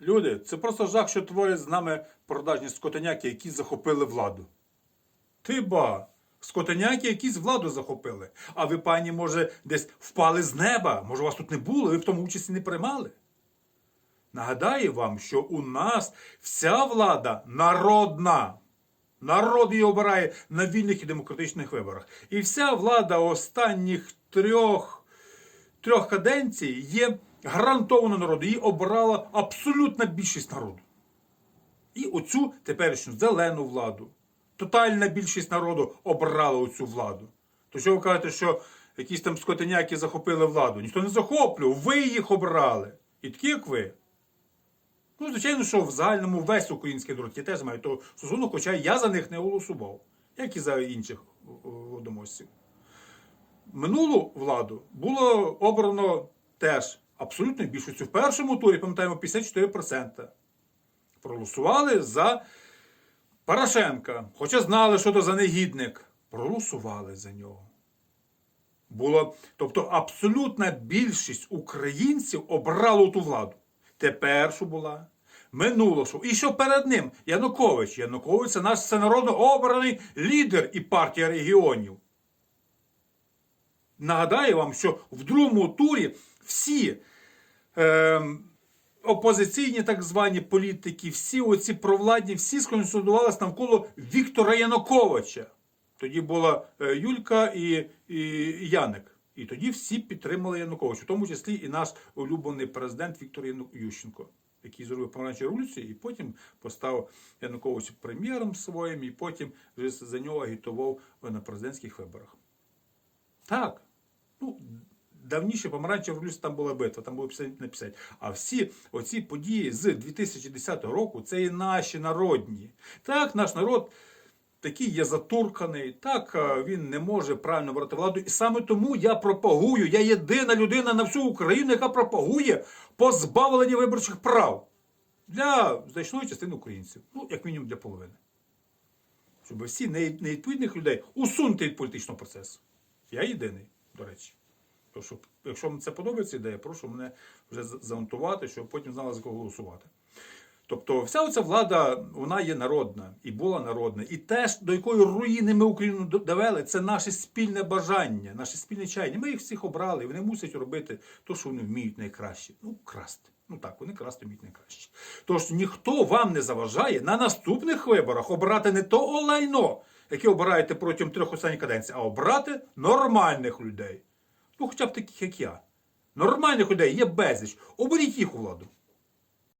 Люди, це просто жах, що творять з нами продажні скотиняки, які захопили владу. Ти ба, скотиняки якісь владу захопили. А ви, пані, може, десь впали з неба? Може, вас тут не було, ви в тому участі не приймали? Нагадаю вам, що у нас вся влада народна. Народ її обирає на вільних і демократичних виборах. І вся влада останніх трьох, трьох каденцій є гарантована народу. Її обирала абсолютна більшість народу. І оцю теперішню зелену владу. Тотальна більшість народу обрала оцю владу. То що ви кажете, що якісь там скотиняки захопили владу? Ніхто не захоплював, ви їх обрали. І такі, як ви. Ну, звичайно, що в загальному весь український народ я теж маю то стосунок, хоча я за них не голосував, як і за інших водомосців. Минулу владу було обрано теж абсолютною більшістю. В першому турі, пам'ятаємо, 54%. Проголосували за Порошенка. Хоча знали, що то за негідник. Проголосували за нього. Було, тобто абсолютна більшість українців обрала ту владу. Тепер що була? Минуло що. І що перед ним? Янукович. Янукович це наш всенародно обраний лідер і партія регіонів. Нагадаю вам, що в другому турі всі е, опозиційні так звані політики, всі оці провладні, всі сконсолідувалися навколо Віктора Януковича. Тоді була е, Юлька і, і Яник. І тоді всі підтримали Януковича, в тому числі і наш улюблений президент Віктор Ющенко, який зробив помаранчеву революцію і потім поставив Януковича прем'єром своїм, і потім за нього агітував на президентських виборах. Так. Давніше помаранчева революція там була битва, там було 50 на 50. А всі оці події з 2010 року це і наші народні. Так, наш народ такий є затурканий, так він не може правильно брати владу. І саме тому я пропагую, я єдина людина на всю Україну, яка пропагує позбавлення виборчих прав для значної частини українців. Ну, як мінімум для половини. Щоб всі невідповідних людей усунути від політичного процесу. Я єдиний, до речі. То, що, якщо вам це подобається ідея, прошу мене вже за- щоб потім знали за кого голосувати. Тобто вся оця влада, вона є народна і була народна. І теж до якої руїни ми Україну до- довели, це наше спільне бажання, наше спільне чаяння. Ми їх всіх обрали, вони мусять робити те, що вони вміють найкраще. Ну, красти. Ну так, вони красти вміють найкраще. Тож ніхто вам не заважає на наступних виборах обрати не то олайно, яке обираєте протягом трьох останніх каденцій, а обрати нормальних людей. Ну, хоча б таких, як я. Нормальних людей є безліч. Оберіть їх у владу.